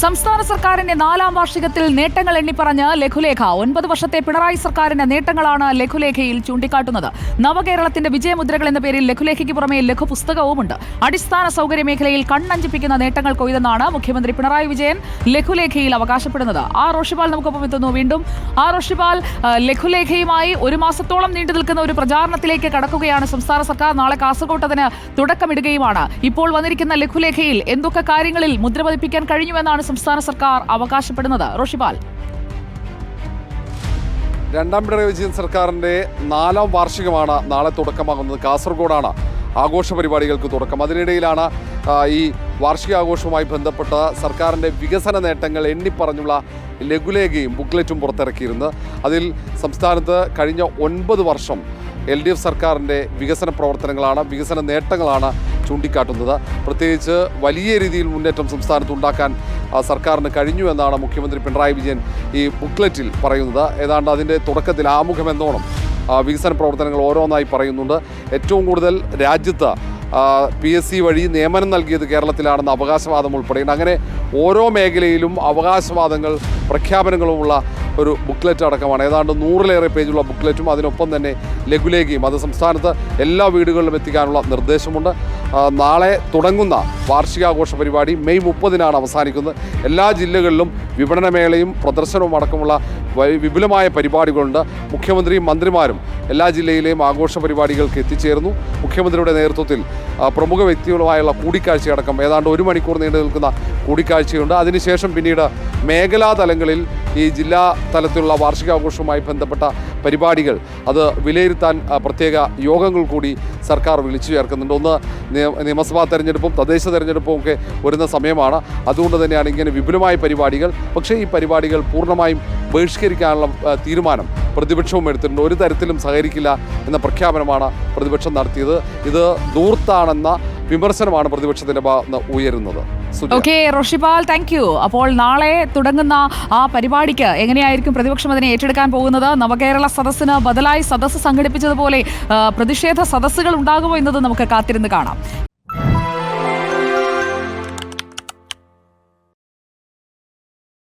സംസ്ഥാന സർക്കാരിന്റെ നാലാം വാർഷികത്തിൽ നേട്ടങ്ങൾ എണ്ണിപ്പറഞ്ഞ് ലഘുലേഖ. ഒൻപത് വർഷത്തെ പിണറായി സർക്കാരിന്റെ നേട്ടങ്ങളാണ് ലഘുലേഖയിൽ ചൂണ്ടിക്കാട്ടുന്നത്. നവകേരളത്തിന്റെ വിജയമുദ്രകൾ എന്ന പേരിൽ ലഘുലേഖയ്ക്ക് പുറമെ ലഘുപുസ്തകവുമുണ്ട്. അടിസ്ഥാന സൗകര്യ മേഖലയിൽ കണ്ണഞ്ചിപ്പിക്കുന്ന നേട്ടങ്ങൾ കൊയ്തെന്നാണ് മുഖ്യമന്ത്രി പിണറായി വിജയൻ ലഘുലേഖയിൽ അവകാശപ്പെടുന്നത്. ആ റോഷിപാൽ നമുക്കൊപ്പം എത്തുന്നു. വീണ്ടും ആ റോഷിപാൽ ലഘുലേഖയുമായി ഒരു മാസത്തോളം നീണ്ടു നിൽക്കുന്ന ഒരു പ്രചാരണത്തിലേക്ക് കടക്കുകയാണ് സംസ്ഥാന സർക്കാർ. നാളെ കാസർകോട്ടതിന് തുടക്കമിടുകയുമാണ്. ഇപ്പോൾ വന്നിരിക്കുന്ന ലഘുലേഖയിൽ എന്തൊക്കെ കാര്യങ്ങളിൽ മുദ്ര പതിപ്പിക്കാൻ കഴിഞ്ഞുവെന്നാണ് സംസ്ഥാന സർക്കാർ അവകാശപ്പെടുന്നത്. റോഷിപാൽ രണ്ടാം പിണറായി വിജയൻ സർക്കാരിന്റെ നാലാം വാർഷികമാണ് നാളെ തുടക്കമാകുന്നത്. കാസർഗോഡാണ് ആഘോഷ പരിപാടികൾക്ക് തുടക്കം. അതിനിടയിലാണ് ഈ വാർഷികാഘോഷവുമായി ബന്ധപ്പെട്ട സർക്കാരിന്റെ വികസന നേട്ടങ്ങൾ എണ്ണിപ്പറഞ്ഞുള്ള ലഘുലേഖയും ബുക്ക്ലെറ്റും പുറത്തിറക്കിയിരുന്നത് അതിൽ സംസ്ഥാനത്ത് കഴിഞ്ഞ ഒൻപത് വർഷം എൽ ഡി എഫ് സർക്കാരിന്റെ വികസന പ്രവർത്തനങ്ങളാണ് വികസന നേട്ടങ്ങളാണ് ചൂണ്ടിക്കാട്ടുന്നത്. പ്രത്യേകിച്ച് വലിയ രീതിയിൽ മുന്നേറ്റം സംസ്ഥാനത്ത് ഉണ്ടാക്കാൻ സർക്കാരിന് കഴിഞ്ഞു എന്നാണ് മുഖ്യമന്ത്രി പിണറായി വിജയൻ ഈ ബുക്ക്ലെറ്റിൽ പറയുന്നത്. ഏതാണ്ട് അതിന്റെ തുടക്കത്തിൽ ആമുഖം എന്നോണം വികസന പ്രവർത്തനങ്ങൾ ഓരോന്നായി പറയുന്നുണ്ട്. ഏറ്റവും കൂടുതൽ രാജ്യത്ത് പി എസ് സി വഴി നിയമനം നൽകിയത് കേരളത്തിലാണെന്ന് അവകാശവാദം ഉൾപ്പെടെയുണ്ട്. അങ്ങനെ ഓരോ മേഖലയിലും അവകാശവാദങ്ങൾ പ്രഖ്യാപനങ്ങളുമുള്ള ഒരു ബുക്ക്ലെറ്റ് അടക്കമാണ്. ഏതാണ്ട് നൂറിലേറെ പേജുള്ള ബുക്ക്ലെറ്റും അതിനൊപ്പം തന്നെ ലഘുലേഖയും അത് സംസ്ഥാനത്ത് എല്ലാ വീടുകളിലും എത്തിക്കാനുള്ള നിർദ്ദേശമുണ്ട്. നാളെ തുടങ്ങുന്ന വാർഷികാഘോഷ പരിപാടി മെയ് മുപ്പതിനാണ് അവസാനിക്കുന്നത്. എല്ലാ ജില്ലകളിലും വിപണനമേളയും പ്രദർശനവും അടക്കമുള്ള വിപുലമായ പരിപാടികളുണ്ട്. മുഖ്യമന്ത്രിയും മന്ത്രിമാരും എല്ലാ ജില്ലയിലെയും ആഘോഷ പരിപാടികൾക്ക് എത്തിച്ചേർന്നു. മുഖ്യമന്ത്രിയുടെ നേതൃത്വത്തിൽ പ്രമുഖ വ്യക്തികളുമായുള്ള കൂടിക്കാഴ്ചയടക്കം ഏതാണ്ട് ഒരു മണിക്കൂർ നീണ്ടു നിൽക്കുന്ന കൂടിക്കാഴ്ചയുണ്ട്. അതിനുശേഷം പിന്നീട് മേഖലാ തലങ്ങളിൽ ഈ ജില്ലാ തലത്തിലുള്ള വാർഷികാഘോഷവുമായി ബന്ധപ്പെട്ട പരിപാടികൾ അത് വിലയിരുത്താൻ പ്രത്യേക യോഗങ്ങൾ കൂടി സർക്കാർ വിളിച്ചു ചേർക്കുന്നുണ്ട് ഒന്ന് നിയ- നിയമസഭാ തെരഞ്ഞെടുപ്പും തദ്ദേശ തെരഞ്ഞെടുപ്പും ഒക്കെ വരുന്ന സമയമാണ്. അതുകൊണ്ട് തന്നെയാണ് ഇങ്ങനെ വിപുലമായ പരിപാടികൾ. പക്ഷേ ഈ പരിപാടികൾ പൂർണമായും ബഹിഷ്കരിക്കാനുള്ള തീരുമാനം പ്രതിപക്ഷവും എടുത്തിട്ടുണ്ട്. ഒരു തരത്തിലും സഹകരിക്കില്ല എന്ന പ്രഖ്യാപനമാണ് പ്രതിപക്ഷം നടത്തിയത്. ഇത് ദൂർത്താണെന്ന വിമർശനമാണ് പ്രതിപക്ഷത്തിന്റെ ഭാഗത്ത് ഉയരുന്നത്. ഓക്കെ റോഷിപാൽ താങ്ക് യു അപ്പോൾ നാളെ തുടങ്ങുന്ന ആ പരിപാടിക്ക് എങ്ങനെയായിരിക്കും പ്രതിപക്ഷം അതിനെ ഏറ്റെടുക്കാൻ പോകുന്നത്? നവകേരള സദസ്സിന് ബദലായി സദസ്സ് സംഘടിപ്പിച്ചതുപോലെ പ്രതിഷേധ സദസ്സുകൾ ഉണ്ടാകുമോ എന്നത് നമുക്ക് കാത്തിരുന്ന് കാണാം.